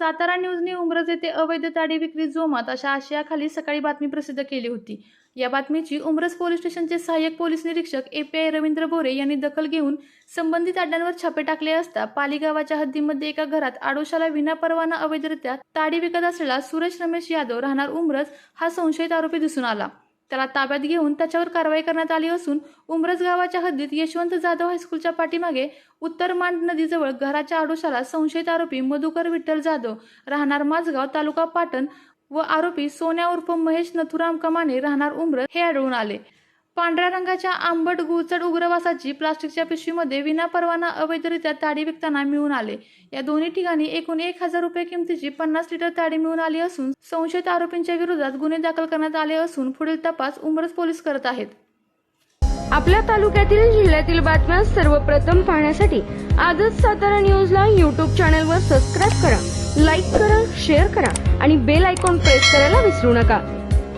सातारा न्यूजने उमरज येथे अवैध ताडी विक्री जोमात अशा आशयाखाली सकाळी बातमी प्रसिद्ध केली होती. या बातमीची उमरज पोलीस स्टेशनचे सहाय्यक पोलीस निरीक्षक ए पी आय रवींद्र बोरे यांनी दखल घेऊन संबंधित अड्ड्यांवर छापे टाकले असता पालीगावाच्या हद्दीमध्ये एका घरात आडोशाला विनापरवाना अवैधरित्या ताडी विकत असलेला सुरेश रमेश यादव राहणार उमरज हा संशयित आरोपी दिसून आला. त्याला ताब्यात घेऊन त्याच्यावर कारवाई करण्यात आली असून उमरज गावाच्या हद्दीत यशवंत जाधव हायस्कूलच्या पाठीमागे उत्तर मांड नदीजवळ घराच्या आडोशाला संशयित आरोपी मधुकर विठ्ठल जाधव राहणार माझगाव तालुका पाटण व आरोपी सोन्या उर्फ महेश नथुराम कमाने राहणार उमरज हे आढळून आले. पांढऱ्या रंगाच्या आंबट गुळचट उग्रवासाची प्लास्टिकच्या पिशवीमध्ये विनापरवाना अवैधरित्या ताडी विकताना मिळून आले. या दोन्ही ठिकाणी एकूण एक हजार रुपये किमतीची पन्नास लिटर ताडी मिळून आली असून संशयित आरोपींच्या विरोधात गुन्हे दाखल करण्यात आले असून पुढील तपास उमरस पोलीस करत आहेत. आपल्या तालुक्यातील जिल्ह्यातील बातम्या सर्वप्रथम पाहण्यासाठी आजच सातारा न्यूजला यूट्यूब चॅनलवर सबस्क्राईब करा लाईक करा शेअर करा आणि बेल आयकॉन प्रेस करायला विसरू नका.